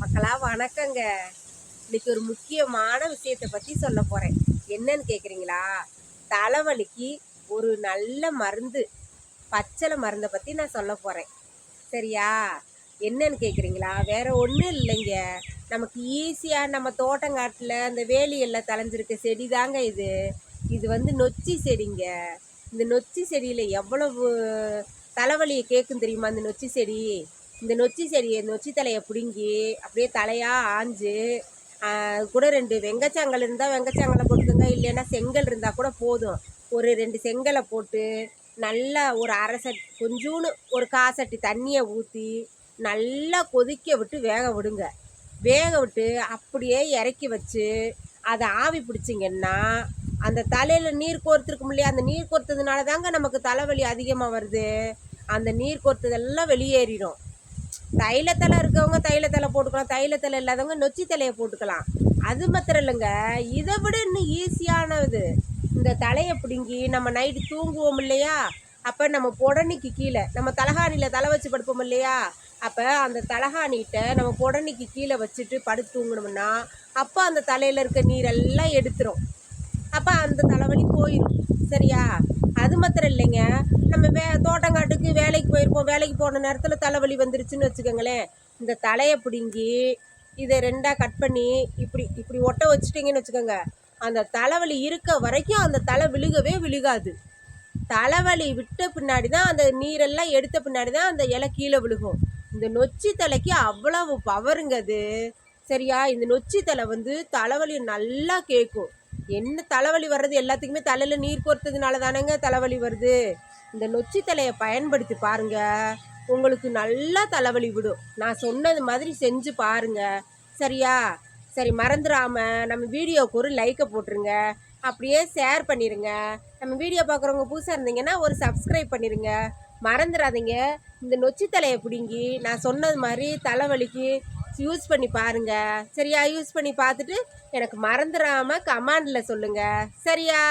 மக்களா வணக்கங்க. இன்னைக்கு ஒரு முக்கியமான விஷயத்தை பற்றி சொல்ல போகிறேன் என்னன்னு கேட்குறீங்களா தலைவலிக்கு ஒரு நல்ல மருந்து பச்சளை மருந்தை பற்றி நான் சொல்ல போகிறேன் சரியா? என்னன்னு கேட்குறீங்களா வேற ஒன்றும் இல்லைங்க. நமக்கு ஈஸியாக நம்ம தோட்டங்காட்டில் அந்த வேலியெல்லாம் தலைஞ்சிருக்க செடி தாங்க இது. இது வந்து நொச்சி செடிங்க. இந்த நொச்சி செடியில் எவ்வளவு தலைவலியை கேட்கும் தெரியுமா அந்த நொச்சி செடி? இந்த நொச்சி செடியை நொச்சி தலையை பிடுங்கி அப்படியே தலையாக ஆஞ்சு கூட ரெண்டு வெங்கச்சாங்கல் இருந்தால் வெங்கச்சாங்கலை போட்டுக்கோங்க இல்லைன்னா செங்கல் இருந்தால் கூட போதும். ஒரு ரெண்டு செங்கலை போட்டு நல்லா ஒரு அரை சட்டி கொஞ்சூன்னு ஒரு காசட்டி தண்ணியை ஊற்றி நல்லா கொதிக்க விட்டு வேக விடுங்க. வேக விட்டு அப்படியே இறக்கி வச்சு அதை ஆவி பிடிச்சிங்கன்னா அந்த தலையில் நீர் கோர்த்துருக்கும் இல்லையா அந்த நீர் கோர்த்ததுனால தாங்க நமக்கு தலைவலி அதிகமாக வருது. அந்த நீர் கோர்த்ததெல்லாம் வெளியேறிடும் தைலத்தலை இருக்கவங்க தைலத்தலை போட்டுக்கலாம் தைலத்தலை இல்லாதவங்க நொச்சி தலையை போட்டுக்கலாம். அது மாத்திரம் இல்லைங்க. இதை விட இன்னும் ஈஸியானது. இந்த தலையை பிடுங்கி நம்ம நைட்டு தூங்குவோம் இல்லையா? அப்போ நம்ம புடனிக்கு கீழே நம்ம தலகாணியில் தலை வச்சு படுப்போம் இல்லையா? அப்போ அந்த தலகாணிகிட்ட நம்ம புடனிக்கு கீழே வச்சுட்டு படுத்து தூங்கணும்னா அப்போ அந்த தலையில் இருக்க நீரெல்லாம் எடுத்துரும். அப்போ அந்த தலைவலி போயிடும் சரியா? அது மாத்திரம் இல்லைங்க. நம்ம வே தோட்டங்காட்டுக்கு வேலைக்கு போயிருப்போம். வேலைக்கு போன நேரத்தில் தலைவலி வந்துருச்சுன்னு வச்சுக்கோங்களேன். இந்த தலையை பிடுங்கி இதை ரெண்டாக கட் பண்ணி இப்படி இப்படி ஒட்ட வச்சுட்டிங்கன்னு வச்சுக்கோங்க. அந்த தலைவலி இருக்க வரைக்கும் அந்த தலை விழுகவே விழுகாது. தலைவலி விட்ட பின்னாடி தான் அந்த நீரெல்லாம் எடுத்த பின்னாடி தான் அந்த இலை கீழே விழுகும். இந்த நொச்சி தலைக்கு அவ்வளவு பவருங்க அது. சரியா? இந்த நொச்சி தலை வந்து தலைவலி நல்லா கேட்கும் என்ன தலைவலி வர்றது? எல்லாத்துக்குமே தலையில் நீர் கோர்த்ததுனால தானேங்க தலைவலி வருது. இந்த நொச்சி தலையை பயன்படுத்தி பாருங்கள் உங்களுக்கு நல்லா தலைவலி விடும். நான் சொன்னது மாதிரி செஞ்சு பாருங்கள் சரியா? சரி மறந்துடாம நம்ம வீடியோவுக்கு ஒரு லைக்கை போட்டுருங்க. அப்படியே ஷேர் பண்ணிடுங்க நம்ம வீடியோ பார்க்குறவங்க புதுசாக இருந்தீங்கன்னா ஒரு சப்ஸ்கிரைப் பண்ணிடுங்க மறந்துடாதீங்க. இந்த நொச்சி தலையை பிடுங்கி நான் சொன்னது மாதிரி தலைவலிக்கு யூஸ் பண்ணி பாருங்க. சரியா? யூஸ் பண்ணி பார்த்துட்டு எனக்கு மறந்துடாம கமாண்டில் சொல்லுங்க. சரியா?